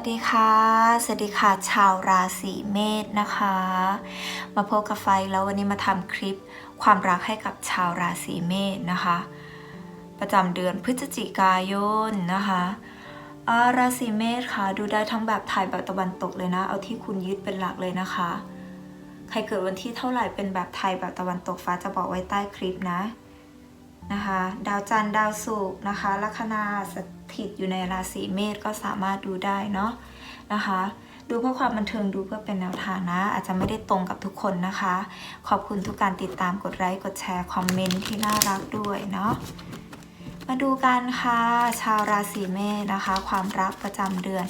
วัสดีค่ะ สวัสดีค่ะ ชาวราศีเมษนะคะ มาพบกับไฟแล้ววันนี้มาทำคลิปความรักให้กับชาวราศีเมษนะคะ ประจำเดือนพฤศจิกายนนะคะอาราศีเมษค่ะ ดูได้ทั้งแบบไทยแบบตะวันตกเลยนะ เอาที่คุณยึดเป็นหลักเลยนะคะ ใครเกิดวันที่เท่าไหร่เป็นแบบไทยแบบตะวันตกฟ้าจะบอกไว้ใต้คลิปนะ นะคะ ดาวจันทร์ดาวศุกร์นะคะลัคนาสถิตอยู่ในราศีเมษก็สามารถดูได้เนาะนะคะ ดูเพื่อความบันเทิงดูเพื่อเป็นแนวทางนะ อาจจะไม่ได้ตรงกับทุกคนนะคะ ขอบคุณทุกการติดตามกดไลค์กดแชร์คอมเมนต์ที่น่ารักด้วยเนาะมาดูกันค่ะ ชาวราศีเมษนะคะ ความรักประจำเดือน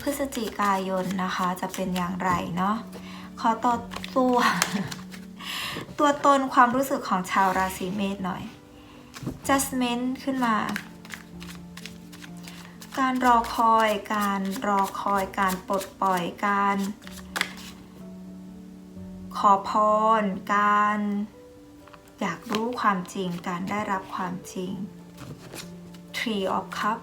พฤศจิกายนนะคะ จะเป็นอย่างไรเนาะขอต่อตัว ตัวตนความรู้สึกของชาวราศีเมษหน่อย judgment ขึ้นมา การรอคอย การรอคอย การปลดปล่อย การ ขอพร การ อยากรู้ความจริง การได้รับความจริง Tree of Cup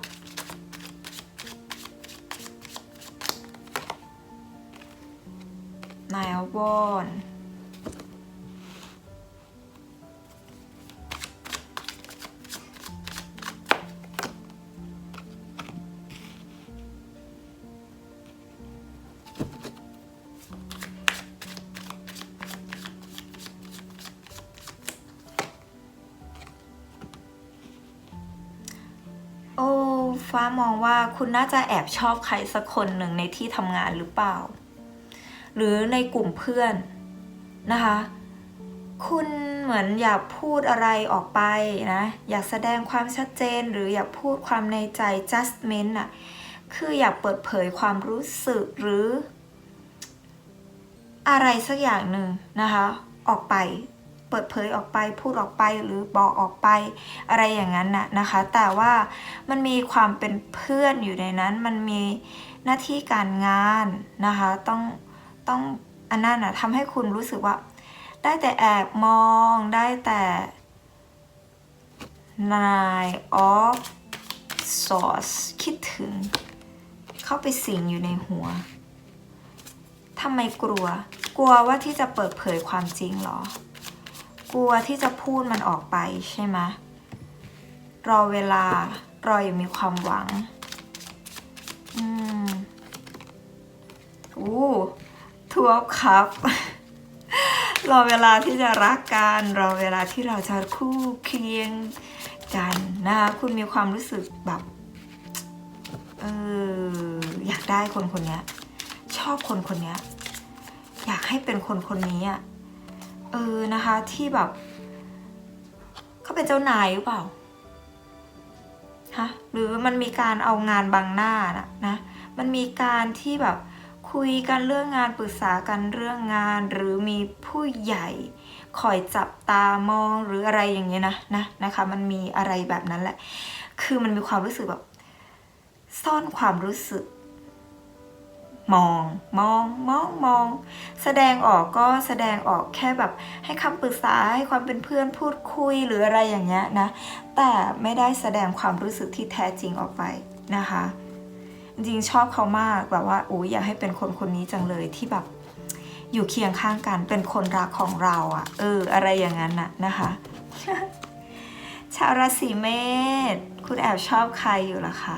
Nine of Wands โอ้ามองว่าคุณน่าจะแอบชอบใครสักคนหนึ่งในที่ทำงานหรือเปล่า หรือในกลุ่มเพื่อนนะคะ คุณเหมือนอยากพูดอะไรออกไปนะ อยากแสดงความชัดเจนหรืออยากพูดความในใจ justment อะคืออยากเปิดเผยความรู้สึกหรือ อะไรสักอย่างหนึ่งนะคะ ออกไป เปิดเผยออกไปพูดออกไปหรือบอกออกไป อะไรอย่างนั้นน่ะนะคะ แต่ว่ามันมีความเป็นเพื่อนอยู่ในนั้น มันมีหน้าที่การงานนะคะ ต้องต้องอันนั้นน่ะทำให้คุณรู้สึกว่า ได้แต่แอบมองได้แต่ nine of swords คิดถึง เข้าไปสิงอยู่ในหัวทำไมกลัว กลัวว่าที่จะเปิดเผยความจริงหรอ กลัวที่จะพูดมันออกไปใช่ไหมรอเวลารออย่างมีความหวัง อืมอู้ทัวร์ครับ รอเวลาที่จะรักกัน รอเวลาที่เราจะคู่เคียงกันนะคะคุณมีความรู้สึกแบบเอออยากได้คนคนนี้ชอบคนคนนี้อยากให้เป็นคนคนนี้อะ เออนะคะที่แบบเขาเป็นเจ้านายหรือเปล่าฮะหรือมันมีการเอางานบังหน้านะนะมันมีการที่แบบคุยกันเรื่องงานปรึกษากันเรื่องงาน หรือมีผู้ใหญ่คอยจับตามองหรืออะไรอย่างเงี้ยนะนะนะคะ มันมีอะไรแบบนั้นแหละ คือมันมีความรู้สึกแบบซ่อนความรู้สึก มอง มอง มอง มอง แสดงออกก็แสดงออกแค่แบบให้คำปรึกษาให้ความเป็นเพื่อนพูดคุยหรืออะไรอย่างเงี้ยนะ แต่ไม่ได้แสดงความรู้สึกที่แท้จริงออกไปนะคะ จริงชอบเขามากแบบว่าโอ้ยอยากให้เป็นคนคนนี้จังเลยที่แบบอยู่เคียงข้างกันเป็นคนรักของเราอะ่ะ เออ อะไรอย่างนั้นน่ะนะคะ ชาวราศีเมษคุณแอบชอบใครอยู่ล่ะคะ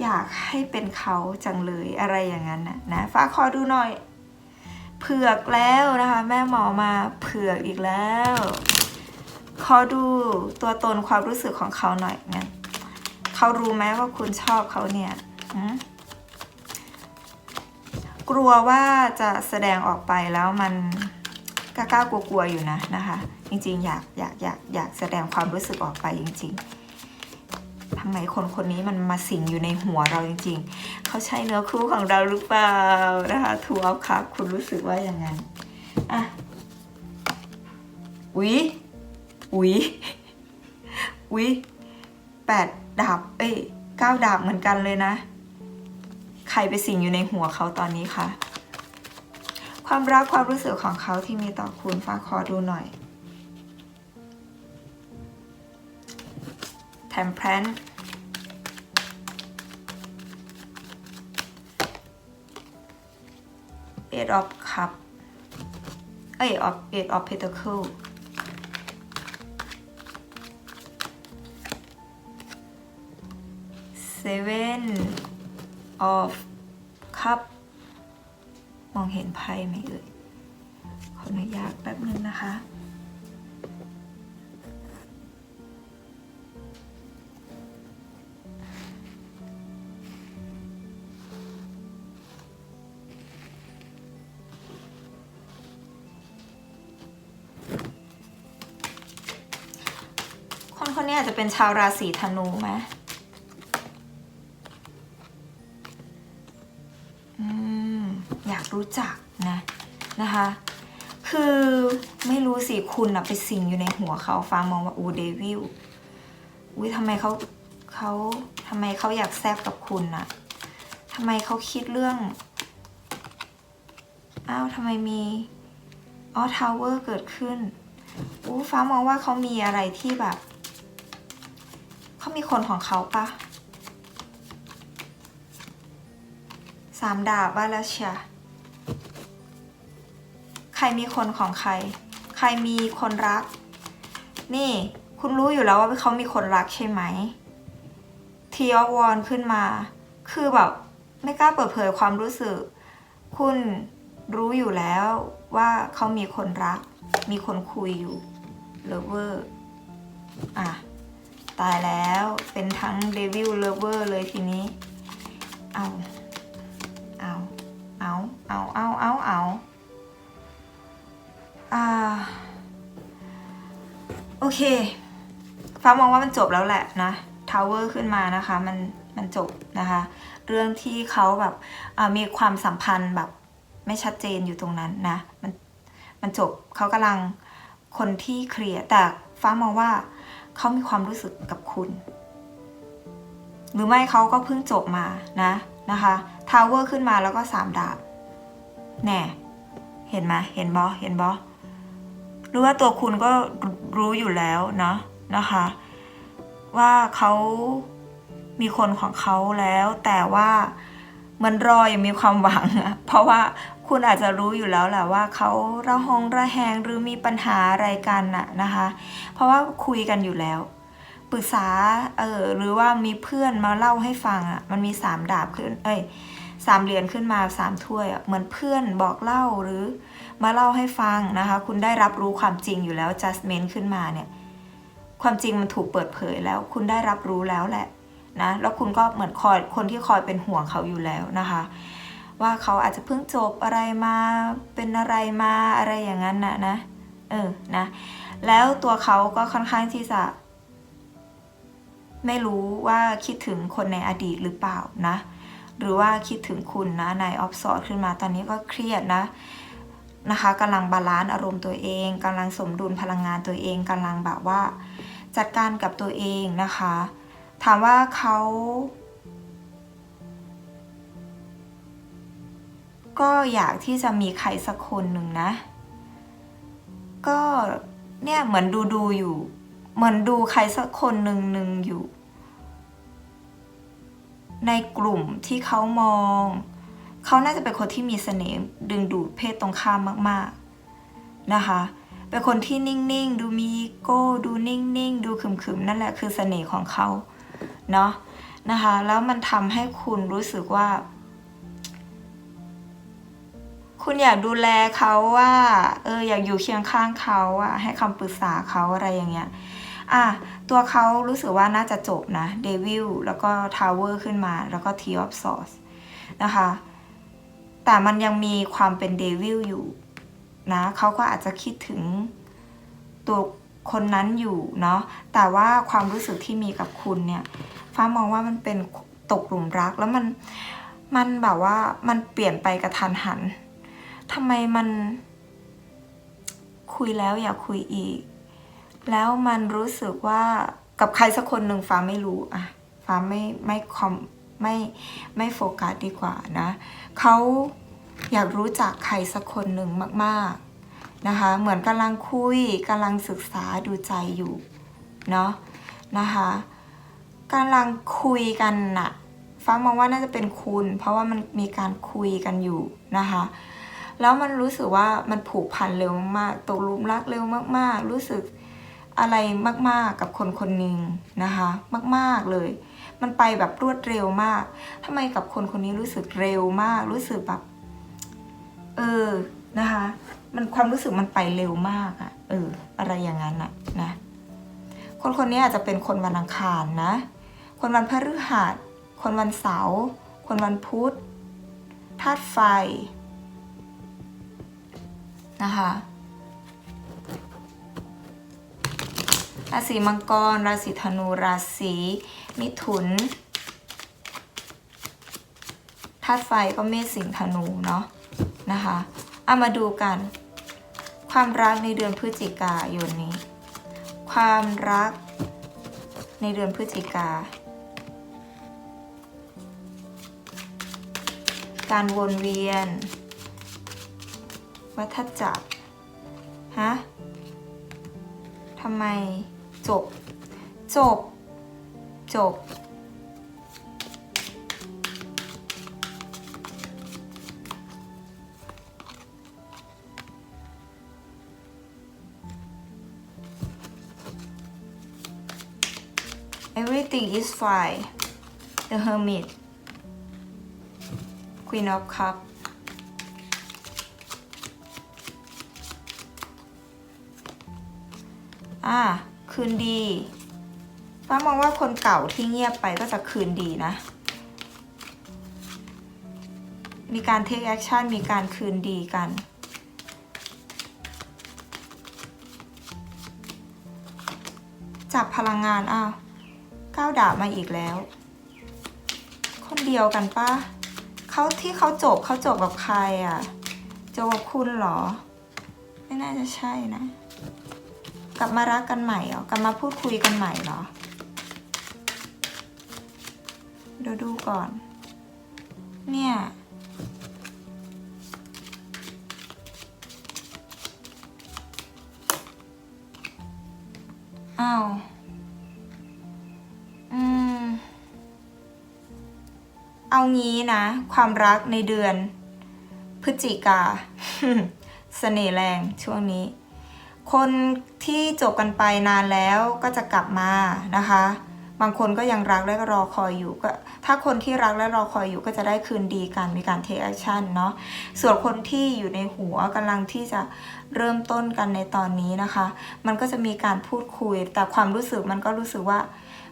อยากให้เป็นเขาจังเลยอะไรอย่างนั้นนะนะฟ้าขอดูหน่อย เผือกแล้วนะคะ แม่หมอมาเผือกอีกแล้วขอดูตัวตนความรู้สึกของเขาหน่อยงั้นเขารู้ไหมว่าคุณชอบเขาเนี่ยกลัวว่าจะแสดงออกไปแล้วมันกล้ากลัวๆอยู่นะนะคะ จริงๆ อยากอยากอยากอยากแสดงความรู้สึกออกไปจริง ๆ ทำไมคนคนนี้มันมาสิงอยู่ในหัวเราจริงๆ เขาใช่เนื้อคู่ของเราหรือเปล่านะคะทัวร์ครับคุณรู้สึกว่าอย่างนั้นอะอุ๊ยอุ๊ยอุ๊ยแปดดาบเอ้ยเก้าดาบเหมือนกันเลยนะ ใครไปสิงอยู่ในหัวเขาตอนนี้คะความรักความรู้สึกของเขาที่มีต่อคุณฟ้าขอดูหน่อย แทมเพลน eight of cup เอ้ย of eight of pentacle seven of cup มองเห็นไพ่ไหมเอ่ยขออนุญาตแป๊บนึงนะคะ เป็นชาวราศีธนูไหมอยากรู้จักนะนะคะ คือไม่รู้สิคุณอะไปสิงอยู่ในหัวเขาฟ้ามองว่าอูเดวิลอุ้ยทำไมเขาเขาทำไมเขาอยากแซบกับคุณอะทำไมเขาคิดเรื่องอ้าวทำไมมีอ๋อทาวเวอร์เกิดขึ้นอู้ฟ้ามองว่าเขามีอะไรที่แบบ เขามีคนของเขาปะสามดาบว่าแล้วเชียใครมีคนของใคร ใครมีคนรัก นี่คุณรู้อยู่แล้วว่าเขามีคนรักใช่ไหมทีออวอนขึ้นมา คือแบบไม่กล้าเปิดเผยความรู้สึก คุณรู้อยู่แล้วว่าเขามีคนรัก มีคนคุยอยู่เลเวอร์อะ ตายแล้ว เป็นทั้งเดวิลเลเวอร์เลยทีนี้ เอา เอา เอา เอา เอา เอา เอาอ่า โอเค ฟ้ามองว่ามันจบแล้วแหละนะทาวเวอร์ขึ้นมานะคะ มัน มันจบนะคะ เรื่องที่เขาแบบมีความสัมพันธ์แบบไม่ชัดเจนอยู่ตรงนั้นนะ มัน มันจบเขากำลังคนที่เคลียร์แต่ฟ้ามองว่า เขามีความรู้สึกกับคุณ หรือไม่เขาก็เพิ่งจบมานะนะคะทาวเวอร์ขึ้นมาแล้วก็สามดาบแน่เห็นไหมเห็นบอเห็นบอหรือว่าตัวคุณก็รู้อยู่แล้วเนาะนะคะ ว่าเขามีคนของเขาแล้ว แต่ว่ามันรอยังมีความหวังอะเพราะว่าคุณอาจจะรู้อยู่แล้วแหละว่าเขาระหองระแหงหรือมีปัญหาอะไรกันน่ะนะคะ เพราะว่าคุยกันอยู่แล้วปรึกษาเออหรือว่ามีเพื่อนมาเล่าให้ฟังอะมันมีสามดาบขึ้น เอ้ยสามเหรียญขึ้นมาสามถ้วยอะเหมือนเพื่อนบอกเล่าหรือมาเล่าให้ฟังนะคะ คุณได้รับรู้ความจริงอยู่แล้ว judgment ขึ้นมาเนี่ย ความจริงมันถูกเปิดเผยแล้ว คุณได้รับรู้แล้วแหละนะแล้วคุณก็เหมือนคอยคนที่คอยเป็นห่วงเขาอยู่แล้วนะคะ ว่าเขาอาจจะเพิ่งจบอะไรมาเป็นอะไรมาอะไรอย่างนั้นนะนะเออนะแล้วตัวเขาก็ค่อนข้างที่จะ ไม่รู้ว่าคิดถึงคนในอดีตหรือเปล่านะ หรือว่าคิดถึงคุณนะนายออฟสอดขึ้นมาตอนนี้ก็เครียดนะนะคะกำลังบาลานซ์อารมณ์ตัวเองกำลังสมดุลพลังงานตัวเองกำลังแบบว่า จัดการกับตัวเองนะคะ ถามว่าเขา ก็อยากที่จะมีใครสักคนหนึ่งนะ ก็เนี่ยเหมือนดูดูอยู่ เหมือนดูใครสักคนหนึ่งหนึ่งอยู่ ในกลุ่มที่เขามอง เขาน่าจะเป็นคนที่มีเสน่ห์ดึงดูดเพศตรงข้ามมาก ๆนะคะ เป็นคนที่นิ่งๆ ดูมีอีโก้ดูนิ่งๆ ดูขึมๆ นั่นแหละคือเสน่ห์ของเขาเนาะนะคะ แล้วมันทำให้คุณรู้สึกว่า คุณอยากดูแลเขาว่าเอออยากอยู่เคียงข้างเขาอะให้คำปรึกษาเขาอะไรอย่างเงี้ยอะตัวเขารู้สึกว่าน่าจะจบนะเดวิลแล้วก็ทาวเวอร์ขึ้นมา แล้วก็ทีออฟซอสนะคะ แต่มันยังมีความเป็นเดวิลอยู่นะเขาก็อาจจะคิดถึงตัวคนนั้นอยู่เนาะแต่ว่าความรู้สึกที่มีกับคุณเนี่ยฟ้ามองว่ามันเป็นตกหลุมรักแล้วมันมันแบบว่ามันเปลี่ยนไปกระทันหัน ทำไมมันคุยแล้วอยากคุยอีก แล้วมันรู้สึกว่ากับใครสักคนหนึ่งฟ้าไม่รู้อะฟ้าไม่ไม่คอมไม่ไม่โฟกัสดีกว่านะเขาอยากรู้จักใครสักคนหนึ่งมาก ๆนะคะ เหมือนกำลังคุยกำลังศึกษาดูใจอยู่เนาะนะคะกำลังคุยกันน่ะฟ้ามองว่าน่าจะเป็นคุณ เพราะว่ามันมีการคุยกันอยู่นะคะ แล้วมันรู้สึกว่ามันผูกพันเร็วมากๆตกลุมรักเร็วมาก ๆ รู้สึกอะไรมากๆกับคนคนหนึ่งนะคะ มากๆเลย มันไปแบบรวดเร็วมากทำไมกับคนคนนี้รู้สึกเร็วมาก รู้สึกแบบ เออนะคะ มันความรู้สึกมันไปเร็วมากอะเออ อะไรอย่างนั้นอะนะ คนคนนี้อาจจะเป็นคนวันอังคารนะ คนวันพฤหัสคนวันเสาร์คนวันพุธธาตุไฟ นะคะ ราศีมังกร ราศีธนู ราศีมิถุนธาตุไฟก็เมษสิงห์ธนูเนาะนะคะเอามาดูกัน ความรักในเดือนพฤศจิกายนนี้ ความรักในเดือนพฤศจิกา การวนเวียน วัฏจักรฮะทำไมจบ จบ จบ everything is fine the hermit queen of cup อ่าคืนดีป้ามองว่าคนเก่าที่เงียบไปก็จะคืนดีนะ มีการ take action มีการคืนดีกัน จับพลังงานอ้าวก้าวดาบมาอีกแล้ว คนเดียวกันปะเขาที่เขาจบเขาจบกับใครอะจบกับคุณเหรอ ไม่น่าจะใช่นะ กลับมารักกันใหม่เหรอกลับมาพูดคุยกันใหม่เหรอเดี๋ยวดูก่อน เนี่ย อ้าว อืม เอางี้นะ ความรักในเดือน พฤศจิกา เสน่ห์แรงช่วงนี้ คน ที่จบกันไปนานแล้วก็จะกลับมานะคะ บางคนก็ยังรักและรอคอยอยู่ก็ถ้าคนที่รักและรอคอยอยู่ก็จะได้คืนดีกันมีการ take action เนาะส่วนคนที่อยู่ในหัวกำลังที่จะเริ่มต้นกันในตอนนี้นะคะ มันก็จะมีการพูดคุย แต่ความรู้สึกมันก็รู้สึกว่า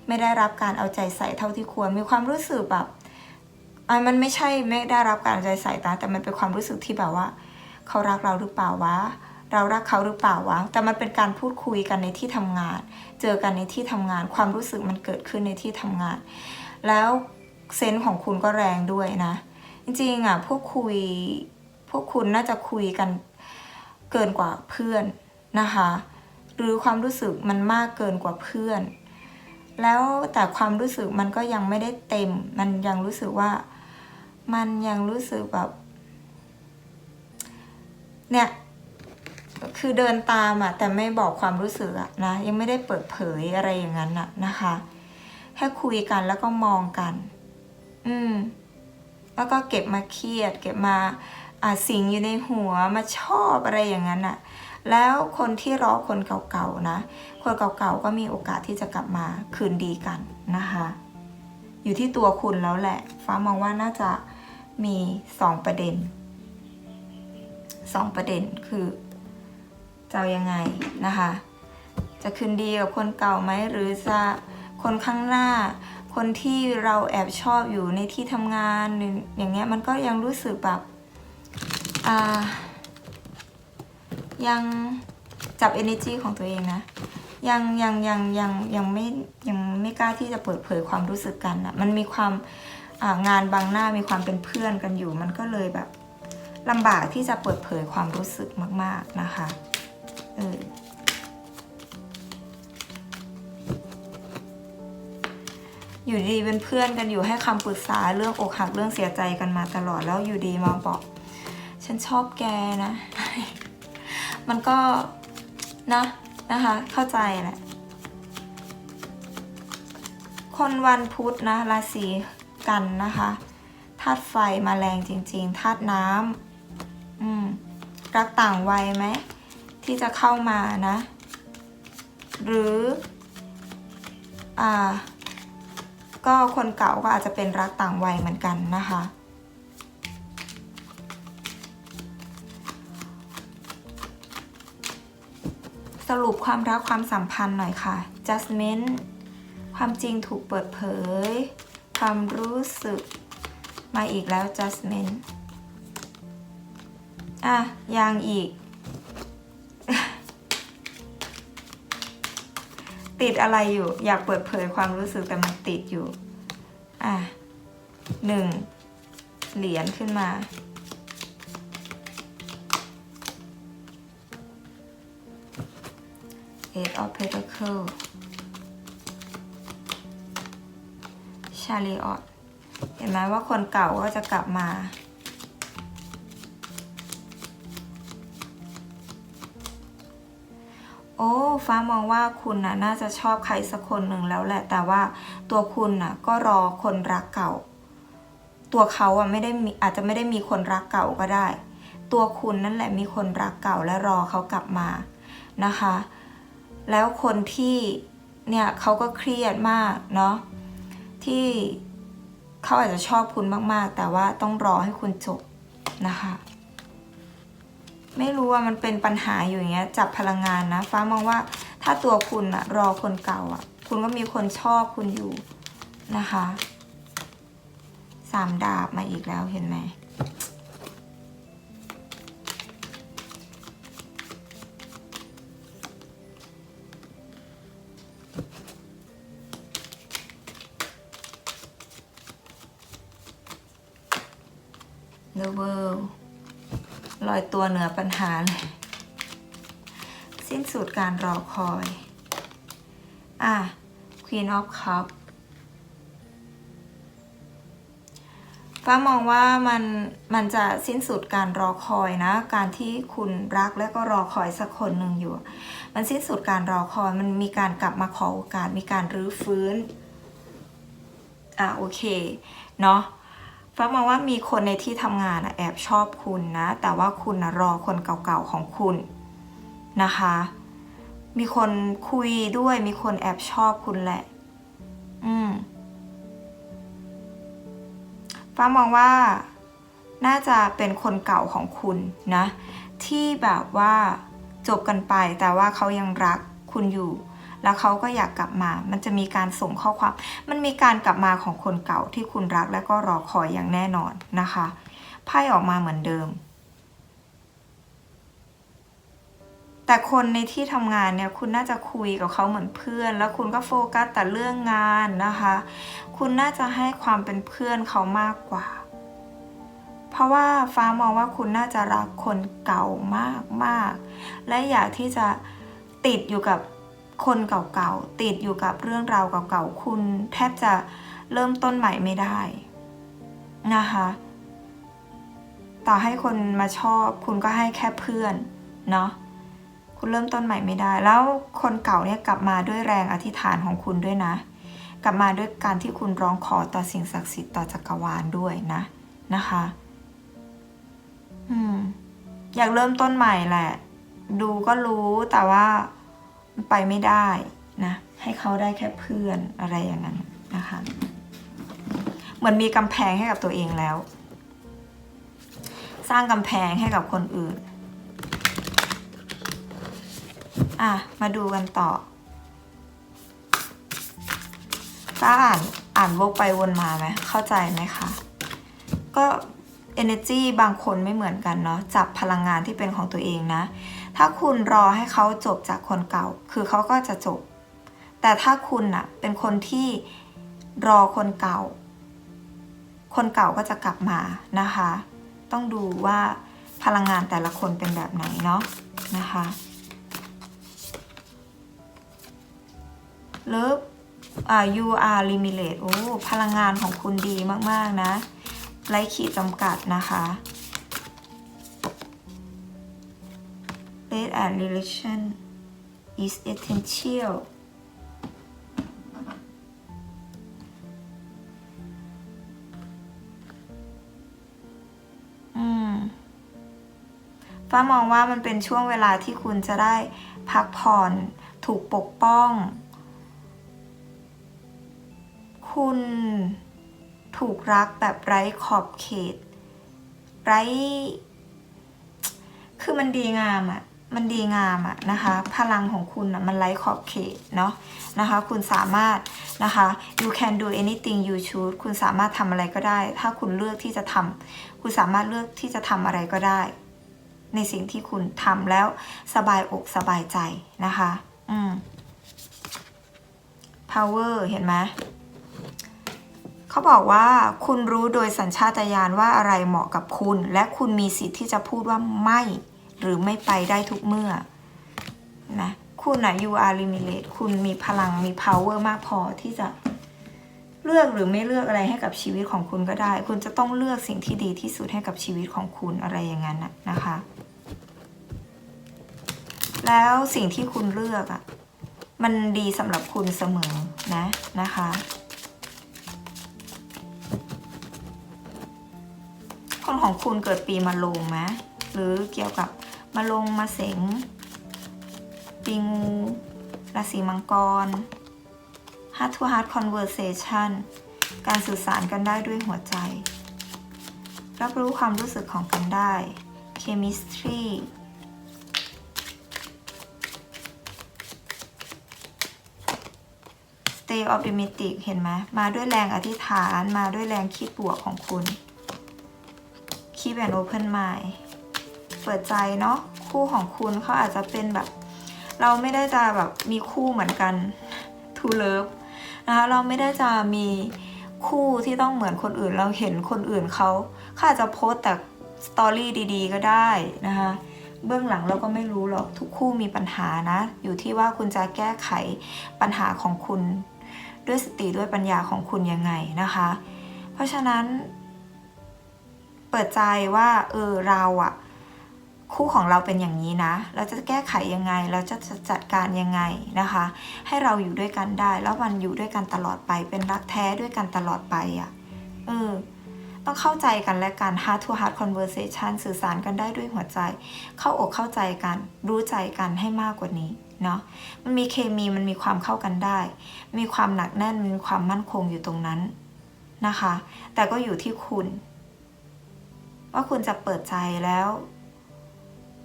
ไม่ได้รับการเอาใจใส่เท่าที่ควร มีความรู้สึกแบบอะมันไม่ใช่ไม่ได้รับการเอาใจใส่นะแต่มันเป็นความรู้สึกที่แบบว่า เขารักเราหรือเปล่าวะ เรารักเขาหรือเปล่าวะ แต่มันเป็นการพูดคุยกันในที่ทำงาน เจอกันในที่ทำงาน ความรู้สึกมันเกิดขึ้นในที่ทำงาน แล้วเซนส์ของคุณก็แรงด้วยนะ จริงๆอะพวกคุยพวกคุณน่าจะคุยกันเกินกว่าเพื่อนนะคะ หรือความรู้สึกมันมากเกินกว่าเพื่อน แล้วแต่ความรู้สึกมันก็ยังไม่ได้เต็ม มันยังรู้สึกว่า มันยังรู้สึกแบบเนี่ย คือเดินตามอะแต่ไม่บอกความรู้สึกอะนะยังไม่ได้เปิดเผยอะไรอย่างนั้นอะนะคะ แค่คุยกันแล้วก็มองกัน อืม แล้วก็เก็บมาเครียด เก็บมาอ่าสิงอยู่ในหัวมาชอบอะไรอย่างนั้นอะแล้วคนที่รอคนเก่าๆนะ คนเก่าๆก็มีโอกาสที่จะกลับมาคืนดีกันนะคะ อยู่ที่ตัวคุณแล้วแหละ ฟ้ามองว่าน่าจะมีสองประเด็นสองประเด็นคือ จะายังไงนะคะ จะคืนดีกับคนเก่าไหมหรือจะคนข้างหน้า คนที่เราแอบชอบอยู่ในที่ทำงานหรืออย่างเงี้ยมันก็ยังรู้สึกแบบยังจับ energy ของตัวเองนะ ยังยังยังยังยังไม่ยังไม่กล้าที่จะเปิดเผยความรู้สึกกันอะมันมีความางานบางหน้ามีความเป็นเพื่อนกันอยู่ มันก็เลยแบบลำบากที่จะเปิดเผยความรู้สึกมาก ๆนะคะ อออยู่ดีเป็นเพื่อนกันอยู่ให้คำปรึกษาเรื่องอกหักเรื่องเสียใจกันมาตลอดแล้วอยู่ดีมาบอก ฉันชอบแกนะ มันก็นะนะคะ เข้าใจแหละ คนวันพุธนะราศีกันนะคะธาตุไฟมาแรงจริง ๆธาตุน้อืมรักต่างวัยไหม ที่จะเข้ามานะ หรืออ่าก็คนเก่าก็อาจจะเป็นรักต่างวัยเหมือนกันนะคะ สรุปความรักความสัมพันธ์หน่อยค่ะ judgment ความจริงถูกเปิดเผย ความรู้สึกมาอีกแล้ว judgment อะยังอีก ติดอะไรอยู่ อยากเปิดเผยความรู้สึกแต่มันติดอยู่ อะหนึ่งเหรียญขึ้นมา Eight of Pentacles Chariot เห็นไหมว่าคนเก่าก็จะกลับมา โอ้ฟ้ามองว่าคุณน่ะน่าจะชอบใครสักคนหนึ่งแล้วแหละ แต่ว่าตัวคุณน่ะก็รอคนรักเก่า ตัวเขาอะไม่ได้มีอาจจะไม่ได้มีคนรักเก่าก็ได้ ตัวคุณนั่นแหละมีคนรักเก่าและรอเขากลับมานะคะ แล้วคนที่เนี่ยเขาก็เครียดมากเนาะที่เขาอาจจะชอบคุณมากๆ แต่ว่าต้องรอให้คุณจบนะคะ ไม่รู้ว่ามันเป็นปัญหาอยู่อย่างเงี้ยจับพลังงานนะ ฟ้ามองว่าถ้าตัวคุณอะรอคนเก่าอะคุณก็มีคนชอบคุณอยู่นะคะสามดาบมาอีกแล้วเห็นไหม ปัญหาเลย สิ้นสุดการรอคอย อะ Queen of Cup ฟ้ามองว่ามันมันจะสิ้นสุดการรอคอยนะ การที่คุณรักและก็รอคอยสักคนหนึ่งอยู่ มันสิ้นสุดการรอคอยมันมีการกลับมาขอโอกาสมีการรื้อฟื้น อะโอเค เนาะ ฟ้ามองว่ามีคนในที่ทำงานอะแอบชอบคุณนะ แต่ว่าคุณนะรอคนเก่าๆของคุณนะคะ มีคนคุยด้วย มีคนแอบชอบคุณแหละ อืม ฟ้ามองว่า น่าจะเป็นคนเก่าของคุณนะ ที่แบบว่าจบกันไป แต่ว่าเขายังรักคุณอยู่ แล้วเขาก็อยากกลับมา มันจะมีการส่งข้อความ มันมีการกลับมาของคนเก่าที่คุณรักและก็รอคอยอย่างแน่นอนนะคะไพ่ออกมาเหมือนเดิม แต่คนในที่ทำงานเนี่ยคุณน่าจะคุยกับเขาเหมือนเพื่อน แล้วคุณก็โฟกัสแต่เรื่องงานนะคะ คุณน่าจะให้ความเป็นเพื่อนเขามากกว่าเพราะว่าฟ้ามองว่าคุณน่าจะรักคนเก่ามากมากๆและอยากที่จะติดอยู่กับ คนเก่าๆ ติดอยู่กับเรื่องราวเก่าๆ คุณแทบจะเริ่มต้นใหม่ไม่ได้นะคะต่อให้คนมาชอบ คุณก็ให้แค่เพื่อนเนาะคุณเริ่มต้นใหม่ไม่ได้ แล้วคนเก่าเนี่ยกลับมาด้วยแรงอธิษฐานของคุณด้วยนะ กลับมาด้วยการที่คุณร้องขอต่อสิ่งศักดิ์สิทธิ์ต่อจักรวาลด้วยนะนะคะ อืม อยากเริ่มต้นใหม่แหละ ดูก็รู้แต่ว่า ไปไม่ได้นะให้เขาได้แค่เพื่อนอะไรอย่างนั้นนะคะเหมือนมีกำแพงให้กับตัวเองแล้ว สร้างกำแพงให้กับคนอื่นอะมาดูกันต่อฟ้าอ่านอ่านวกไปวนมาไหมเข้าใจไหมคะก็ energy บางคนไม่เหมือนกันเนาะจับพลังงานที่เป็นของตัวเองนะ ถ้าคุณรอให้เขาจบจากคนเก่า คือเขาก็จะจบ แต่ถ้าคุณน่ะเป็นคนที่รอคนเก่า คนเก่าก็จะกลับมานะคะ ต้องดูว่าพลังงานแต่ละคนเป็นแบบไหนเนาะนะคะเลิฟอ่า you are limited โอ้ พลังงานของคุณดีมาก ๆ นะ ไร้ขีดจำกัดนะคะ Faith and relation is essential อืมฟ้ามองว่ามันเป็นช่วงเวลาที่คุณจะได้พักผ่อน ถูกปกป้อง คุณถูกรักแบบไร้ขอบเขต ไร้ คือมันดีงามอะ่ะ มันดีงามอะนะคะ พลังของคุณอะมันไร้ขอบเขตเนาะนะคะ คุณสามารถนะคะ you can do anything you choose คุณสามารถทำอะไรก็ได้ ถ้าคุณเลือกที่จะทำคุณสามารถเลือกที่จะทำอะไรก็ได้ ในสิ่งที่คุณทำแล้วสบายอกสบายใจนะคะ อืม power เห็นไหมเขาบอกว่าคุณรู้โดยสัญชาตญาณว่าอะไรเหมาะกับคุณ และคุณมีสิทธิ์ที่จะพูดว่าไม่ หรือไม่ไปได้ทุกเมื่อนะคุณอะ you are limited คุณมีพลังมี power มากพอที่จะเลือกหรือไม่เลือกอะไรให้กับชีวิตของคุณก็ได้ คุณจะต้องเลือกสิ่งที่ดีที่สุดให้กับชีวิตของคุณอะไรอย่างนั้นนะนะคะ แล้วสิ่งที่คุณเลือกอะมันดีสำหรับคุณเสมอนะนะคะคนของคุณเกิดปีมะโรงไหมหรือเกี่ยวกับ มะโรงมะเสง ปีงูราศีมังกร heart to heart conversation การสื่อสารกันได้ด้วยหัวใจ รับรู้ความรู้สึกของกันได้ chemistry stay optimistic เห็นไหมมาด้วยแรงอธิษฐานมาด้วยแรงคิดบวกของคุณ keep an open mind เปิดใจเนาะคู่ของคุณเขาอาจจะเป็นแบบ เราไม่ได้จะแบบมีคู่เหมือนกัน to love นะคะเราไม่ได้จะมีคู่ที่ต้องเหมือนคนอื่นเราเห็นคนอื่นเขาเขาอาจจะโพสต์แต่สตอรี่ดีๆ ก็ได้นะคะเบื้องหลังเราก็ไม่รู้หรอกทุกคู่มีปัญหานะ อยู่ที่ว่าคุณจะแก้ไขปัญหาของคุณด้วยสติด้วยปัญญาของคุณยังไงนะคะ เพราะฉะนั้น เปิดใจว่าเออเราอะ คู่ของเราเป็นอย่างนี้นะ เราจะแก้ไขยังไง เราจะจัดการยังไงนะคะ ให้เราอยู่ด้วยกันได้ แล้วมันอยู่ด้วยกันตลอดไป เป็นรักแท้ด้วยกันตลอดไปอะ่ะ เออ ต้องเข้าใจกันและกัน heart to heart conversation สื่อสารกันได้ด้วยหัวใจ เข้าอกเข้าใจกัน รู้ใจกันให้มากกว่านี้เนาะ มันมีเคมีมันมีความเข้ากันได้ มีความหนักแน่น มีความมั่นคงอยู่ตรงนั้นนะคะ แต่ก็อยู่ที่คุณ ว่าคุณจะเปิดใจแล้ว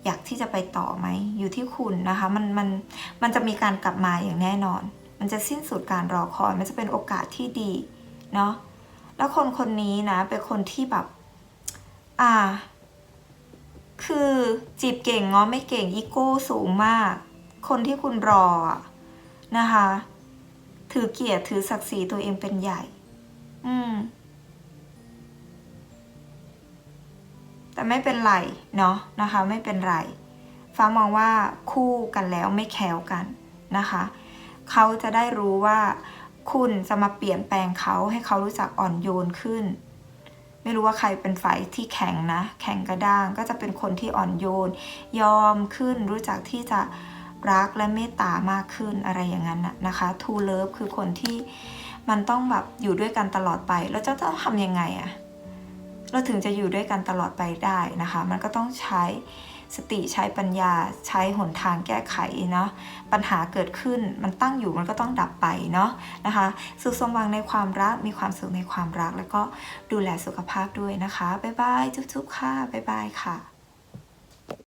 อยากที่จะไปต่อไหมอยู่ที่คุณนะคะมันมันมันจะมีการกลับมาอย่างแน่นอน มันจะสิ้นสุดการรอคอยมันจะเป็นโอกาสที่ดีเนาะแล้วคนคนนี้นะเป็นคนที่แบบอ่า คือจีบเก่งง้อไม่เก่งอีโก้สูงมาก คนที่คุณรอนะคะ ถือเกียรติถือศักดิ์ศรีตัวเองเป็นใหญ่ อืม แต่ไม่เป็นไรเนาะนะคะไม่เป็นไร ฟ้ามองว่าคู่กันแล้วไม่แคล้วกันนะคะเขาจะได้รู้ว่าคุณจะมาเปลี่ยนแปลงเขาให้เขารู้จักอ่อนโยนขึ้น ไม่รู้ว่าใครเป็นฝ่ายที่แข็งนะ แข็งกระด้างก็จะเป็นคนที่อ่อนโยน ยอมขึ้นรู้จักที่จะรักและเมตตามากขึ้นอะไรอย่างนั้นน่ะนะคะทูเลิฟคือคนที่มันต้องแบบอยู่ด้วยกันตลอดไป แล้วจะต้องทำยังไงอะ เราถึงจะอยู่ด้วยกันตลอดไปได้นะคะ มันก็ต้องใช้สติใช้ปัญญาใช้หนทางแก้ไขเนาะปัญหาเกิดขึ้นมันตั้งอยู่มันก็ต้องดับไปเนาะนะคะสุขสมหวังในความรักมีความสุขในความรัก แล้วก็ดูแลสุขภาพด้วยนะคะบ๊ายบายจุ๊บๆค่ะบ๊ายบายค่ะ